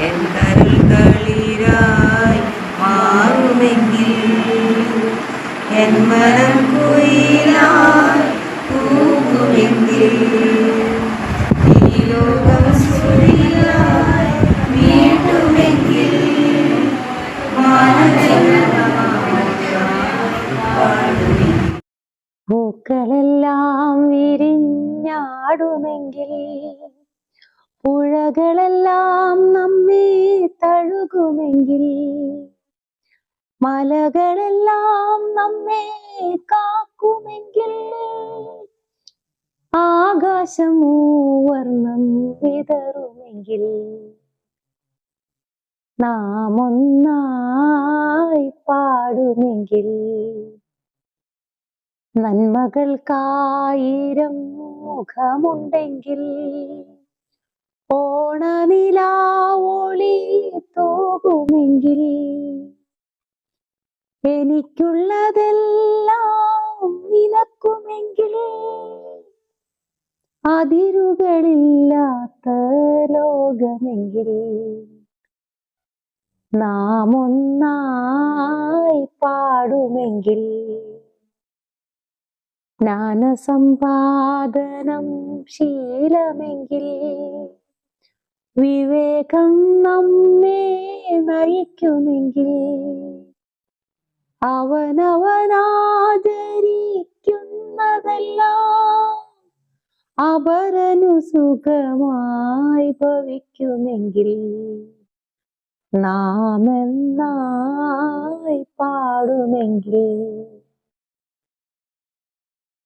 N കരൾ തളിരായി മാറുമെങ്കിൽ N മനം കുയിലായി പൂക്കുമെങ്കിൽ ഈ ലോകം സ്തുതിയായി വീട്ടുമെങ്കിൽ പൂക്കളെല്ലാം വിരിഞ്ഞാടുമെങ്കിൽ പുഴകളെല്ലാം നമ്മെ തഴുകുമെങ്കിൽ മലകളെല്ലാം നമ്മെ കാക്കുമെങ്കിൽ ആകാശമൂവർണം വിതറുമെങ്കിൽ നാം ഒന്നായി പാടുമെങ്കിൽ നന്മകൾക്കായിരം മുഖമുണ്ടെങ്കിൽ ഓണനിലാവൊളി തോകുമെങ്കിൽ എനിക്കുള്ളതെല്ലാം നിനക്കുമെങ്കിൽ അതിരുകളില്ലാത്ത ലോകമെങ്കിൽ നാം ഒന്നായി പാടുമെങ്കിൽ ജ്ഞാനസമ്പാദനം ശീലമെങ്കിൽ വിവേകം നമ്മെ നയിക്കുമെങ്കിൽ അവനവനാദരിക്കുന്നതെല്ലാം അപരനു സുഖമായി ഭവിക്കുമെങ്കിൽ നാമെന്നായി പാടുമെങ്കിൽ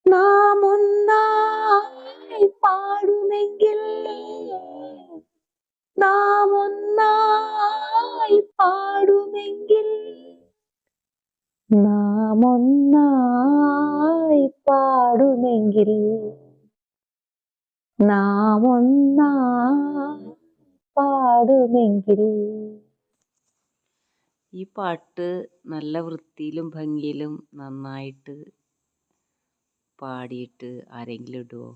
നാം ഒന്നായി പാടുമെങ്കിൽ ഒന്നായി പാടുമെങ്കിൽ നാം ഒന്നായി പാടുമെങ്കിൽ നാം ഒന്നായി പാടുമെങ്കിൽ. ഈ പാട്ട് നല്ല വൃത്തിയിലും ഭംഗിയിലും നന്നായിട്ട് പാടിയിട്ട് ആരെങ്കിലും ഇടുമോ